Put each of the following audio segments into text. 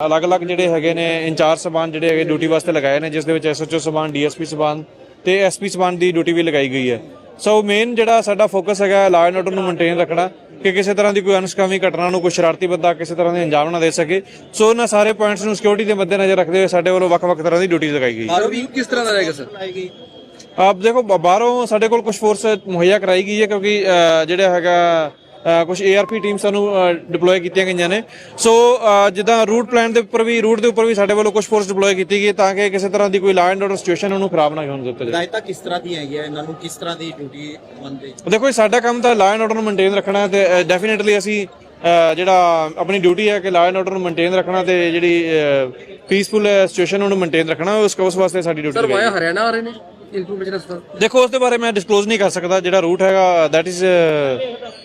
ਅਲੱਗ-ਅਲੱਗ ਜਿਹੜੇ ਹੈਗੇ ਨੇ ਇੰਚਾਰਜ ਸਬਾਨ ਜਿਹੜੇ ਹੈਗੇ ਡਿਊਟੀ ਵਾਸਤੇ ਲਗਾਏ ਨੇ ਜਿਸ ਦੇ ਵਿੱਚ ਐਸਐਚਓ ਸਬਾਨ ਡੀਐਸਪੀ ਸਬਾਨ ਤੇ ਐਸਪੀ ਸਬਾਨ ਦੀ ਡਿਊਟੀ ਵੀ ਲਗਾਈ ਗਈ ਹੈ। ਸੋ ਮੇਨ ਜਿਹੜਾ ਸਾਡਾ ਫੋਕਸ ਹੈਗਾ ਲਾਅ ਐਂਡ ਆਰਡਰ ਨੂੰ ਮੇਨਟੇਨ ਰੱਖਣਾ ਕਿ ਕਿਸੇ ਤਰ੍ਹਾਂ ਦੀ ਕੋਈ ਅਨਸਕਾਮੀ ਘਟਨਾ ਨੂੰ ਕੋਈ ਸ਼ਰਾਰਤੀ ਬੰਦਾ ਕਿਸੇ ਤਰ੍ਹਾਂ ਦੇ ਅੰਜਾਮ ਨਾ ਦੇ ਸਕੇ। ਸੋ ਇਹਨਾਂ ਸਾਰੇ ਪੁਆਇੰਟਸ ਨੂੰ ਸਿਕਿਉਰਿਟੀ ਦੇ ਮੱਦੇਨਜ਼ਰ ਰੱਖਦੇ ਹੋਏ ਸਾਡੇ ਵੱਲੋਂ ਵੱਖ-ਵੱਖ ਤਰ੍ਹਾਂ ਦੀ ਡਿਊਟੀ ਲਗਾਈ ਗਈ। ਹੈ ਵੀ ਕਿਸ ਤਰ੍ਹਾਂ ਦਾ ਰਹੇਗਾ ਸਰ? ਆਪ ਦੇਖੋ ਬਾਹਰੋਂ ਸਾਡੇ ਕੋਲ ਕੁਝ ਫੋਰਸ ਮੁਹੱਈਆ ਕਰਾਈ ਗਈ ਹੈ ਕਿਉਂਕਿ ਜਿਹੜਾ ਹੈਗਾ ਕੁਝ ਏਆਰਪੀ ਟੀਮ ਸਾਨੂੰ ਡਿਪਲੋਏ ਕੀਤੀਆਂ ਗਈਆਂ ਨੇ। ਸੋ ਜਿੱਦਾਂ ਰੂਟ ਪਲਾਨ ਦੇ ਉੱਪਰ ਵੀ ਰੂਟ ਦੇ ਉੱਪਰ ਵੀ ਸਾਡੇ ਵੱਲੋਂ ਕੁਝ ਫੋਰਸ ਡਿਪਲੋਏ ਕੀਤੀ ਗਈ ਹੈ ਤਾਂ ਕਿ ਕਿਸੇ ਤਰ੍ਹਾਂ ਦੀ ਕੋਈ ਲਾਅ ਐਂਡ ਆਰਡਰ ਸਿਚੁਏਸ਼ਨ ਉਹਨੂੰ ਖਰਾਬ ਨਾ ਹੋਣ ਦਿੱਤਾ ਜਾਵੇ ਹਦਾਇਤਾਂ ਕਿਸ ਤਰ੍ਹਾਂ ਦੀਆਂ ਹੈਗੀਆਂ ਇਹਨਾਂ ਨੂੰ ਕਿਸ ਤਰ੍ਹਾਂ ਦੀ ਡਿਊਟੀ ਮੰਨਦੇ? ਦੇਖੋ ਸਾਡਾ ਕੰਮ ਤਾਂ ਲਾਅ ਐਂਡ ਆਰਡਰ ਨੂੰ ਮੇਨਟੇਨ ਰੱਖਣਾ ਹੈ ਤੇ ਡੈਫੀਨਿਟਲੀ ਅਸੀਂ ਜਿਹੜਾ ਆਪਣੀ ਡਿਊਟੀ ਹੈ ਕਿ ਲਾਅ ਐਂਡ ਆਰਡਰ ਨੂੰ ਮੇਨਟੇਨ ਰੱਖਣਾ ਤੇ ਜਿਹੜੀ ਪੀਸਫੁਲ ਸਿਚੁਏਸ਼ਨ ਉਹਨੂੰ ਮੇਨਟੇਨ ਰੱਖਣਾ ਉਸ ਉਸ ਵਾਸਤੇ ਸਾਡੀ ਡਿਊਟੀ ਸਰ ਵਾਇਆ ਹਰਿਆਣਾ ਆ ਰਹੇ ਨੇ? ਇਨਫੋਰਮੇਸ਼ਨ ਇਸ ਤਰ੍ਹਾਂ ਦੇਖੋ ਉਸ ਦੇ ਬਾਰੇ ਮੈਂ ਡਿਸਕਲੋਜ਼ ਨਹੀਂ ਕਰ ਸਕਦਾ ਜਿਹੜਾ ਰੂਟ ਹੈਗਾ that is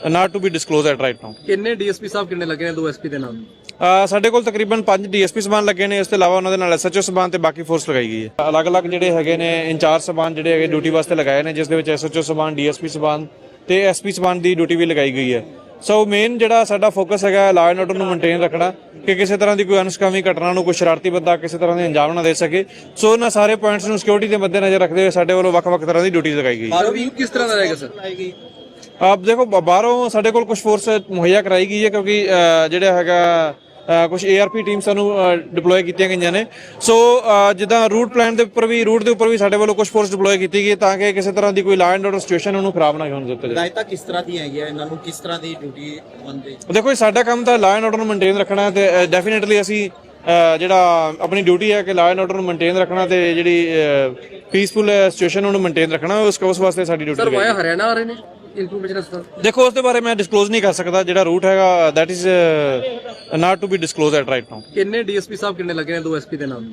not to be disclose at right now ਕਿੰਨੇ ਡੀਐਸਪੀ ਸਾਹਿਬ ਕਿੰਨੇ ਲੱਗੇ ਨੇ ਦੋ ਐਸਪੀ ਦੇ ਅ, ਸਾਡੇ ਕੋਲ ਤਕਰੀਬਨ 5 ਡੀਐਸਪੀ ਸਬਾਨ ਲੱਗੇ ਨੇ ਇਸ ਤੋਂ ਇਲਾਵਾ ਉਹਨਾਂ ਦੇ ਨਾਲ ਐਸਐਚਓ ਸਬਾਨ ਤੇ ਬਾਕੀ ਫੋਰਸ ਲਗਾਈ ਗਈ ਹੈ। ਅਲੱਗ-ਅਲੱਗ ਜਿਹੜੇ ਹੈਗੇ ਨੇ ਇੰਚਾਰਜ ਸਬਾਨ ਜਿਹੜੇ ਹੈਗੇ ਡਿਊਟੀ ਵਾਸਤੇ ਲਗਾਏ ਨੇ ਜਿਸ ਦੇ ਵਿੱਚ ਐਸਐਚਓ ਸਬਾਨ ਡੀਐਸਪੀ ਸਬਾਨ ਤੇ ਐਸਪੀ ਸਬਾਨ ਦੀ ਡਿਊਟੀ ਵੀ ਲਗਾਈ ਗਈ ਹੈ। ਸੋ ਮੇਨ ਜਿਹੜਾ ਸਾਡਾ ਫੋਕਸ ਹੈਗਾ ਲਾਅ ਐਂਡ ਆਰਡਰ ਨੂੰ ਮੇਨਟੇਨ ਰੱਖਣਾ ਕਿ ਕਿਸੇ ਤਰ੍ਹਾਂ ਦੀ ਕੋਈ ਅਨਸਕਾਮੀ ਘਟਨਾ ਨੂੰ ਕੋਈ ਸ਼ਰਾਰਤੀ ਬੰਦਾ ਕਿਸੇ ਤਰ੍ਹਾਂ ਦੇ ਅੰਜਾਮ ਨਾ ਦੇ ਸਕੇ। ਸੋ ਇਹਨਾਂ ਸਾਰੇ ਪੁਆਇੰਟਸ ਨੂੰ ਸਿਕਿਉਰਿਟੀ ਦੇ ਮੱਦੇਨਜ਼ਰ ਰੱਖਦੇ ਹੋਏ ਸਾਡੇ ਵੱਲੋਂ ਵੱਖ-ਵੱਖ ਤਰ੍ਹਾਂ ਦੀ ਡਿਊਟੀ ਲਗਾਈ ਗਈ। ਹੈ ਬਾਹਰੋਂ ਵੀ ਕਿਸ ਤਰ੍ਹਾਂ ਦਾ ਰਹੇਗਾ ਸਰ? ਆਪ ਦੇਖੋ ਬਾਹਰੋਂ ਸਾਡੇ ਕੋਲ ਕੁਝ ਫੋਰਸ ਮੁਹੱਈਆ ਕਰਾਈ ਗਈ ਹੈ ਕਿਉਂਕਿ ਜਿਹੜਾ ਹੈਗਾ ਕੁਝ ਏਆਰਪੀ ਟੀਮ ਸਾਨੂੰ ਡਿਪਲੋਏ ਕੀਤੀਆਂ ਗਈਆਂ ਨੇ। ਸੋ ਜਿੱਦਾਂ ਰੂਟ ਪਲਾਨ ਦੇ ਉੱਪਰ ਵੀ ਰੂਟ ਦੇ ਉੱਪਰ ਵੀ ਸਾਡੇ ਵੱਲੋਂ ਕੁਝ ਫੋਰਸ ਡਿਪਲੋਏ ਕੀਤੀ ਗਈ ਹੈ ਤਾਂ ਕਿ ਕਿਸੇ ਤਰ੍ਹਾਂ ਦੀ ਕੋਈ ਲਾਅ ਐਂਡ ਆਰਡਰ ਸਿਚੁਏਸ਼ਨ ਉਹਨੂੰ ਖਰਾਬ ਨਾ ਹੋਣ ਦਿੱਤਾ ਜਾਵੇ। ਹਦਾਇਤਾਂ ਕਿਸ ਤਰ੍ਹਾਂ ਦੀਆਂ ਹੈਗੀਆਂ ਇਹਨਾਂ ਨੂੰ ਕਿਸ ਤਰ੍ਹਾਂ ਦੀ ਡਿਊਟੀ ਮੰਨਦੇ ਦੇਖੋ ਇਹ ਸਾਡਾ ਕੰਮ ਤਾਂ ਲਾਅ ਐਂਡ ਆਰਡਰ ਨੂੰ ਮੇਨਟੇਨ ਰੱਖਣਾ ਹੈ ਤੇ ਡੈਫੀਨਿਟਲੀ ਅਸੀਂ ਜਿਹੜਾ ਆਪਣੀ ਡਿਊਟੀ ਹੈ ਕਿ ਲਾਅ ਐਂਡ ਆਰਡਰ ਨੂੰ ਮੇਨਟੇਨ ਰੱਖਣਾ ਤੇ ਜਿਹੜੀ ਪੀਸਫੁਲ ਸਿਚੁਏਸ਼ਨ ਉਹਨੂੰ ਮੇਨਟੇਨ ਰੱਖਣਾ ਉਸ ਉਸ ਵਾਸਤੇ ਸਾਡੀ ਡਿਊਟੀ ਸਰ ਵਾਇਆ ਹਰਿਆਣਾ ਆ ਰਹੇ ਨੇ? ਇਨਫੋਰਮੇਸ਼ਨ ਦੇਖੋ ਉਸ ਦੇ ਬਾਰੇ ਮੈਂ ਡਿਸਕਲੋਜ਼ ਨਹੀਂ ਕਰ ਸਕਦਾ ਜਿਹੜਾ ਰੂਟ ਹੈਗਾ that is not to be disclose at right now ਕਿੰਨੇ ਡੀਐਸਪੀ ਸਾਹਿਬ ਕਿੰਨੇ ਲੱਗੇ ਨੇ ਦੋ ਐਸਪੀ ਦੇ ਨਾਮ?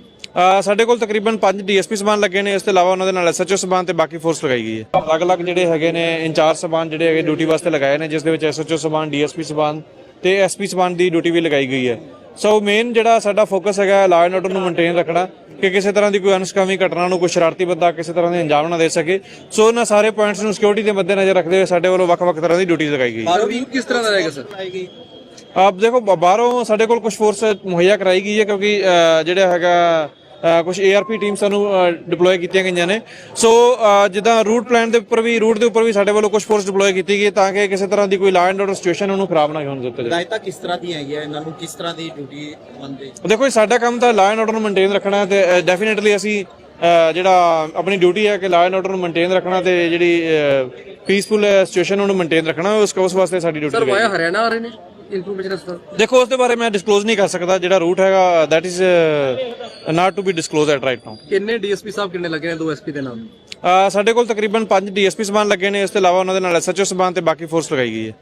ਸਾਡੇ ਕੋਲ ਤਕਰੀਬਨ 5 ਡੀਐਸਪੀ ਸਬਾਨ ਲੱਗੇ ਨੇ ਇਸ ਤੋਂ ਇਲਾਵਾ ਉਹਨਾਂ ਦੇ ਨਾਲ ਐਸਐਚਓ ਸਬਾਨ ਤੇ ਬਾਕੀ ਫੋਰਸ ਲਗਾਈ ਗਈ ਹੈ। ਅਲੱਗ-ਅਲੱਗ ਜਿਹੜੇ ਹੈਗੇ ਨੇ ਇੰਚਾਰਜ ਸਬਾਨ ਜਿਹੜੇ ਹੈਗੇ ਡਿਊਟੀ ਵਾਸਤੇ ਲਗਾਏ ਨੇ ਜਿਸ ਦੇ ਵਿੱਚ ਐਸਐਚਓ ਸਬਾਨ ਡੀਐਸਪੀ ਸਬਾਨ ਤੇ ਐਸਪੀ ਸਬਾਨ ਦੀ ਡਿਊਟੀ ਵੀ ਲਗਾਈ ਗਈ ਹੈ। ਸੋ ਮੇਨ ਜਿਹੜਾ ਸਾਡਾ ਫੋਕਸ ਹੈਗਾ ਲਾਅ ਐਂਡ ਆਰਡਰ ਨੂੰ ਮੇਨਟੇਨ ਰੱਖਣਾ ਕਿ ਕਿਸੇ ਤਰ੍ਹਾਂ ਦੀ ਕੋਈ ਅਨਸਕਾਮੀ ਘਟਨਾ ਨੂੰ ਕੋਈ ਸ਼ਰਾਰਤੀ ਬੰਦਾ ਕਿਸੇ ਤਰ੍ਹਾਂ ਦੇ ਅੰਜਾਮ ਨਾ ਦੇ ਸਕੇ। ਸੋ ਇਹਨਾਂ ਸਾਰੇ ਪੁਆਇੰਟਸ ਨੂੰ ਸਿਕਿਉਰਿਟੀ ਦੇ ਮੱਦੇਨਜ਼ਰ ਰੱਖਦੇ ਹੋਏ ਸਾਡੇ ਵੱਲੋਂ ਵੱਖ-ਵੱਖ ਤਰ੍ਹਾਂ ਦੀ ਡਿਊਟੀ ਲਗਾਈ ਗਈ। ਹੈ ਬਾਹਰੋਂ ਵੀ ਕਿਸ ਤਰ੍ਹਾਂ ਦਾ ਰਹੇਗਾ ਸਰ ਆਪ ਦੇਖੋ ਬਾਹਰੋਂ ਸਾਡੇ ਕੋਲ ਕੁਝ ਫੋਰਸ ਮੁਹੱਈਆ ਕਰਾਈ ਗਈ ਹੈ ਕਿਉਂਕਿ ਜਿਹੜਾ ਹੈਗਾ ਕੁਝ ਏਆਰਪੀ ਟੀਮ ਸਾਨੂੰ ਡਿਪਲੋਏ ਕੀਤੀਆਂ ਗਈਆਂ ਨੇ। ਸੋ ਜਿੱਦਾਂ ਰੂਟ ਪਲਾਨ ਦੇ ਉੱਪਰ ਵੀ ਰੂਟ ਦੇ ਉੱਪਰ ਵੀ ਸਾਡੇ ਵੱਲੋਂ ਕੁਝ ਫੋਰਸ ਡਿਪਲੋਏ ਕੀਤੀ ਗਈ ਹੈ ਤਾਂ ਕਿ ਕਿਸੇ ਤਰ੍ਹਾਂ ਦੀ ਕੋਈ ਲਾਅ ਐਂਡ ਆਰਡਰ ਸਿਚੁਏਸ਼ਨ ਉਹਨੂੰ ਖਰਾਬ ਨਾ ਹੋਣ ਦਿੱਤਾ ਜਾਵੇ ਹਦਾਇਤਾਂ ਕਿਸ ਤਰ੍ਹਾਂ ਦੀਆਂ ਹੈਗੀਆਂ? ਇਹਨਾਂ ਨੂੰ ਕਿਸ ਤਰ੍ਹਾਂ ਦੀ ਡਿਊਟੀ ਮੰਨਦੇ? ਦੇਖੋ ਸਾਡਾ ਕੰਮ ਤਾਂ ਲਾਅ ਐਂਡ ਆਰਡਰ ਨੂੰ ਮੇਨਟੇਨ ਰੱਖਣਾ ਹੈ ਤੇ ਡੈਫੀਨਿਟਲੀ ਅਸੀਂ ਜਿਹੜਾ ਆਪਣੀ ਡਿਊਟੀ ਹੈ ਕਿ ਲਾਅ ਐਂਡ ਆਰਡਰ ਨੂੰ ਮੇਨਟੇਨ ਰੱਖਣਾ ਤੇ ਜਿਹੜੀ ਪੀਸਫੁਲ ਸਿਚੁਏਸ਼ਨ ਉਹਨੂੰ ਮੇਨਟੇਨ ਰੱਖਣਾ ਉਸ ਉਸ ਵਾਸਤੇ ਸਾਡੀ ਡਿਊਟੀ ਸਰ ਵਾਇਆ ਹਰਿਆਣਾ ਆ ਰਹੇ ਨੇ? ਇਨਫੋਰਮੇਸ਼ਨ ਦੇਖੋ ਉਸ ਦੇ ਬਾਰੇ ਮੈਂ ਡਿਸਕਲੋਜ਼ ਨਹੀਂ ਕਰ ਸਕਦਾ ਜਿਹੜਾ ਰੂਟ ਹੈਗਾ that is not to be disclose at right now ਕਿੰਨੇ ਡੀਐਸਪੀ ਸਾਹਿਬ ਕਿੰਨੇ ਲੱਗੇ ਨੇ ਦੋ ਐਸਪੀ ਦੇ ਨਾਮ ਸਾਡੇ ਕੋਲ ਤਕਰੀਬਨ 5 ਡੀਐਸਪੀ ਸਬਾਨ ਲੱਗੇ ਨੇ ਇਸ ਤੋਂ ਇਲਾਵਾ ਉਹਨਾਂ ਦੇ ਨਾਲ ਐਸਐਚਓ ਸਬਾਨ ਤੇ ਬਾਕੀ ਫੋਰਸ ਲਗਾਈ ਗਈ ਹੈ।